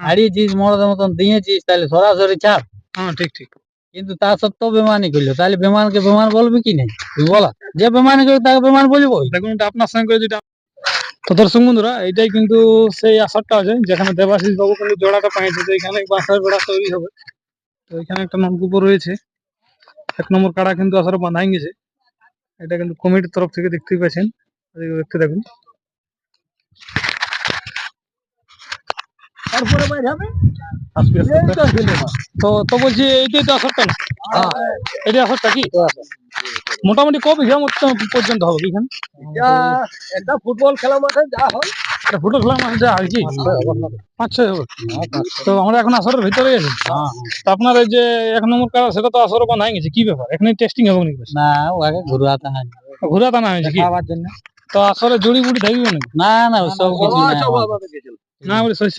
হারিয়েছিস মরদের মতন দিয়েছিস তাহলে সরাসরি ছাড়। হ্যাঁ ঠিক ঠিক। কিন্তু তা সত্ত্বেও বেমানি করল। তাহলে বেমানকে বেমান বলবে কি নেই তুই বলা। যে বেমানি করবে তাকে বেমান বলব দেখুন আপনার সঙ্গে যেটা তো দর্শক বন্ধুরা এইটাই কিন্তু সেই আসারটা আছে যেখানে দেবাশিস বাবু কিন্তু জোড়াটা পাইছে তো এখানে বাসার বেড়া তৈরি হবে। তো এখানে একটা নলকূপও রয়েছে। এক নম্বর কাড়া কিন্তু আসলে বাঁধাই গেছে। এটা কিন্তু কমিটির তরফ থেকে দেখতেই পাচ্ছেন। দেখতে দেখুন তারপরে বাইরে হবে? আসবে আসবে, আসবে। তো তো বলছি এইটাই তো আসরটা না? এটাই আসরটা কি? মোটামুটি ক বিঘা পর্যন্ত হবে এখানে? একটা ফুটবল খেলা মাঠে যা হয়। এটা ফুটবল খেলার মাঠে যা হয় কি? পাঁচ ছয় হবে। তো আমরা এখন আসরের ভিতরে আছি। তো আপনার এই যে এক নম্বর কারা সেটা তো আসরে বাঁধাই গেছে। কি ব্যাপার? এখানে টেস্টিং হবে নাকি না ওকে ঘুরাতে হয় ঘুরা টানা হয়েছে কি? খাওয়ার জন্য। তো আসরে জড়ি বুড়ি থাকবে নাকি? না না ওসব কিছু না। না বলে শস্য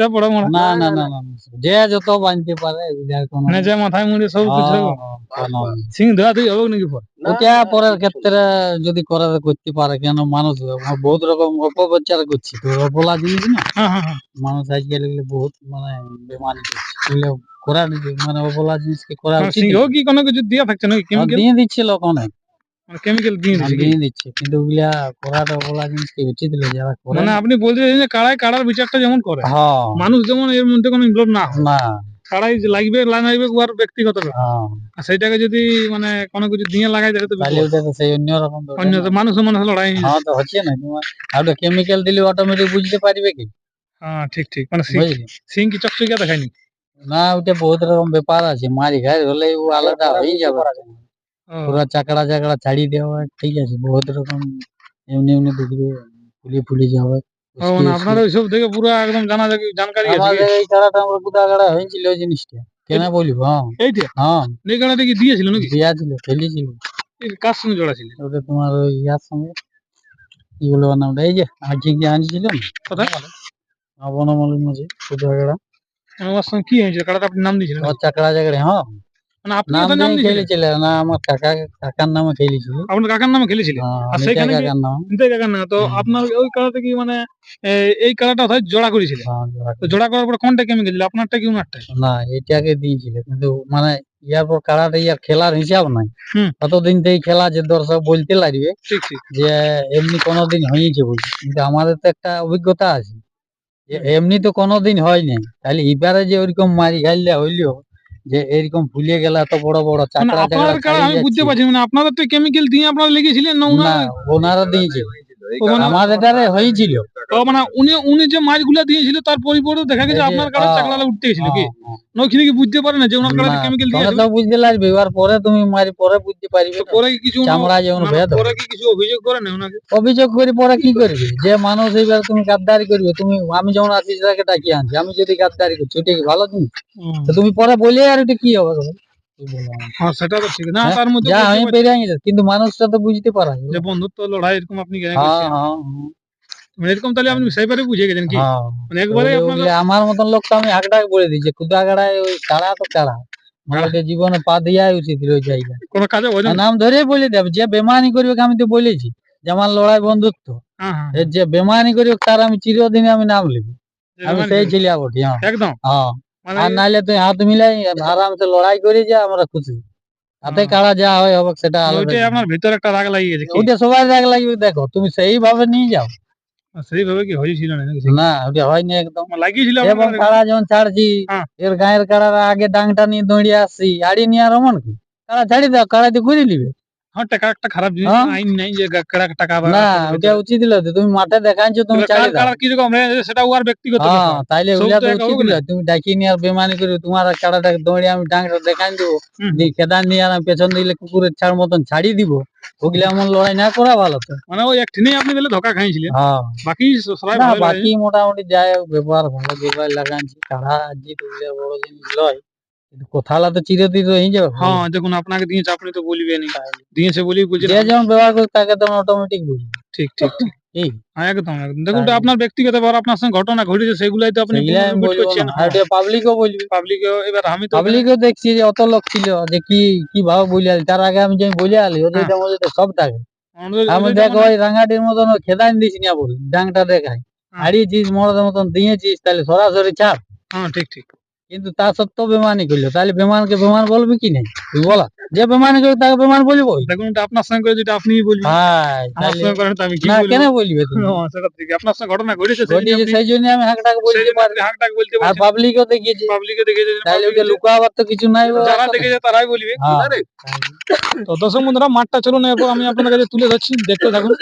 না না না না। যে যত বানতে পারে কোনো মানে যে মাথায় মুড়ে সব কিছু হ্যাঁ, হ্যাঁ, কোনো সিং ধোয়া ধুই হবে নাকি পর? ওটা পরের ক্ষেত্রে যদি করে করতে পারে কেন মানুষ বহুত রকম অপপ্রচার করছে। তো অপলা জিনিস না? হ্যাঁ হ্যাঁ হ্যাঁ। মানুষ আজকাল এগুলো বহুত মানে বেমানি করছে। করা মানে অপলা জিনিসকে করা উচিত সিংহ কি কোনো কিছু দিয়া থাকছে নাকি? আর কেমিক্যাল? দিয়ে দিচ্ছিল অনেক। কেমিক্যাল দিয়ে দিচ্ছে দিয়ে দিচ্ছে কিন্তু ওগুলা করাটা অপলা জিনিসকে উচিত হলো? যারা করে মানে আপনি বলতে চাইছেন যে কাড়ায় কাড়ার বিচারটা যেমন করে হ্যাঁ। মানুষ যেমন এর মধ্যে কোনো ইনভলভ না না। কাড়াই যে লাগবে লাগাইবে ব্যক্তিগত হ্যাঁ। আর সেইটাকে যদি মানে কোনো কিছু দিয়ে লাগাই দেয় তো তাহলে ওটা তো সেই অন্য রকম অন্য। তো মানুষ মানুষ লড়াই হ্যাঁ তো হচ্ছে না। তোমার আর কেমিক্যাল দিলে অটোমেটিক বুঝতে পারবে কি? হ্যাঁ ঠিক ঠিক। মানে সিং কি চকচকিয়া দেখায়নি। না ওটা বহুত রকম ব্যাপার আছে। মারি ঘাই হলে ও আলাদা হয়ে যাবে। পুরা চাকড়া চাকড়া ছাড়ি দেওয়া ঠিক আছে বহুত রকম এমনি এমনি দেখবে ফুলি ফুলি যাবে ও, মানে আপনার ওইসব থেকে পুরো একদম জানা যায় জানকারি আছে আমাদের এই খেলাটা আমরা কুদাগাড়া হয়েছিল ওই জিনিসটা কেন বলি হ্যাঁ এইটা হ্যাঁ এই গাড়াটা কি দিয়েছিল নাকি দিয়া ছিল খেলেছিল এই কার সঙ্গে জোড়া ছিল ওটা তোমার ওই ইয়ার সঙ্গে কি বলব নামটা এই যে আজকে যে আনছিল না কোথায় বনমলির মাঝে কুদাগাড়া আমার সঙ্গে কি হয়েছিল কাড়াটা আপনি নাম দিয়েছিলেন ও চাকড়া চাকড়া হ্যাঁ মানে আপনি নাম ওটার নাম দিয়ে খেলেছিল না আমার কাকা কাকার নামে খেলেছিল। আপনার কাকার নামে হ্যাঁ, আর সেইখানে কাকার নাম। কাকার না তো আপনার ওই কি মানে এই হয় জোড়া হ্যাঁ, জোড়া তো জোড়া করার পর কোনটা কেমিক্যাল ছিল আপনারটা কি ওনারটাই না এটাকে দিয়েছিল কিন্তু মানে ইয়ার পর কারাটা ইয়ার খেলার হিসাব নাই। কতদিন থেকে খেলা যে দর্শক বলতে লাগবে যে এমনি কোনোদিন হয়েছে বলছে। কিন্তু আমাদের তো একটা অভিজ্ঞতা আছে এমনি তো কোনোদিন হয়নি। তাহলে এবারে যে ওইরকম মারি খাইলে হইলেও যে এরকম ভুলে গেল এত বড় বড় চাকরা আপনার আমি বুঝতে পারছি মানে আপনাদের তো কেমিক্যাল দিয়ে আপনারা লেগেছিলেন না ওনারা দিয়েছে। মানে- হয়েছিল। তো মানে উনি উনি যে মাছগুলা দিয়েছিল তার পরিবর্তে দেখা গেছে আপনার চাকলালা উঠতে গেছিল কি? হ্যাঁ, হ্যাঁ। কি বুঝতে পারে না যে ওনার কাড়াতে কেমিক্যাল দিয়েছিল তো বুঝতে লাগবে এবার পরে তুমি মারি পরে বুঝতে পারবে পরে কি কিছু উনি- চামড়া যেমন ভেদ পরে কি কিছু অভিযোগ করে না ওনাকে অভিযোগ করে পরে কি করবে? যে মানুষ এবার তুমি গাদ্দারি করবে তুমি আমি যেমন আছি সেটাকে ডাকিয়ে আনছি আমি যদি গাদ্দারি করছি ওটা কি ভালো জিনিস তো তুমি পরে বলে আর এটা কি হবে? তখন? কি বলব আমি? হ্যাঁ সেটা তো ঠিক। না হ্যাঁ, তার মধ্যে যা আমি পারছি গেছে কিন্তু মানুষটা তো বুঝতে পারা যে বন্ধুত্ব লড়াই এরকম আপনি জ্ঞান হ্যাঁ হ্যাঁ এরকম তাহলে আপনি সেইবারে বুঝে গেছেন কি? হ্যাঁ। মানে একবারে ওগুলো- আপনার ওগুলো আমার মতন লোক তো আমি আগটাকে বলে দিই যে কুদা গাড়ায় ওই কাড়া তো কাড়া। মানে জীবনে পা দিয়াই উচিত ওই কোনো কাজে হয় নাম ধরে বলে দেব যে বেমানি করবে আমি তো বলেছি যে আমার লড়াই বন্ধুত্ব। হ্যাঁ হ্যাঁ। যে বেমানি করবে তার আমি চিরদিনে আমি নাম লিখব যে আমি সেই ছেলে বটি হ্যাঁ। একদম। হ্যাঁ। আর নাইলে তুই হাত মিলাই আরামসে লড়াই করে যা আমরা খুশি। হাতে। কাড়া যা হয় সেটা ওইটাই আপনার ভিতরে একটা রাগ লাগিয়ে গেছে ওইটা সবাই রাগ লাগবে দেখো তুমি সেইভাবে নিয়ে যাও। সেইভাবে কি হয়েছিল না না ওটা হয়নি একদম। লাগিয়েছিল এবং কাড়া যখন ছাড়ছি হ্যাঁ। এর গায়ের কাড়ার আগে ডাংটা নিয়ে দৌড়িয়ে আসছি আড়ি নিয়ে আর অমন কি? কাড়া ছাড়ি দাও কাড়াতে ঘুরে নিবে। হ্যাঁ টাকা একটা খারাপ জিনিস হ্যাঁ। আইন নাই যে গা- টাকা বা- না ওটা উচিত তুমি মাঠে তুমি দাও। কীরকম সেটা ওর ব্যক্তিগত হ্যাঁ তাইলে তো উচিত তুমি ডাকি নিয়ে আর বেমানি করে তোমার আর কাড়াটাকে দৌড়ে আমি ডাংটা দেখাই দেবো। নিয়ে আর পেছন দিলে কুকুরের ছাড় মতন ছাড়ি দিব। ওগুলা এমন লড়াই না করা ভালো তো। মানে ওই একটিনেই আপনি তাহলে ধোকা খাইছিলেন। হ্যাঁ। বাকি সবাই ভালো বাকি মোটামুটি যায় ব্যবহার ভালো যেভাবে লাগাচ্ছি কাড়া জিত বড় জিনিস লয়। কোথালা তো চিরদিন যাবে হ্যাঁ দেখুন আপনাকে দিয়েছে আপনি তো বলবেনই। দিয়েছে বলছেন যে যেমন ব্যবহার করে তাকে তো অটোমেটিক বুঝবে ঠিক ঠিক ঠিক। এই। হ্যাঁ একদম একদম। দেখুন তো আপনার ব্যক্তিগত ব্যাপার আপনার সঙ্গে ঘটনা ঘটেছে সেগুলাই তো আপনি সেগুলা আমি করছেন। আর এটা পাবলিকও বলবে। পাবলিক এবার আমি তো পাবলিকও দেখছি যে অত লোক ছিল যে কি কি ভাবে বলে আলি। তার আগে আমি যে বলে আলি ওদের হ্যাঁ। মধ্যে সব থাকে। আমি ওদের দেখো ওই রাঙাটির মতন খেদান দিস না বলি ডাংটা দেখাই। হ্যাঁ। হারিয়েছিস মরদের মতন দিয়েছিস তাহলে সরাসরি ছাড়। হ্যাঁ ঠিক ঠিক। কিন্তু তা সত্ত্বেও বেমানি করল। তাহলে বেমানকে বেমান বলবি কি নেই? তুই বলা। যে বেমানি করবে তাকে বেমান বলব দেখুন আপনার সঙ্গে করে যেটা আপনিই বলবেন। ভাই আমার সঙ্গে করেন আমি কি বলব? কেন বলবে তুমি? সেটা ঠিক আপনার সঙ্গে ঘটনা ঘটেছে সেই জন্য সেই জন্য আমি হাঁকটাকে বলতে পারি। আপনি হাঁকডাক বলতে আর পাবলিকও দেখিয়েছে। পাবলিকে দেখেছে তাহলে ওটা লুকাবার তো কিছু নাই। যারা দেখেছে তারাই বলবে। হ্যাঁ। তো দর্শক বন্ধুরা মাঠটা চলুন এরপর আমি আপনাদের কাছে তুলে ধরছি। দেখতে থাকুন।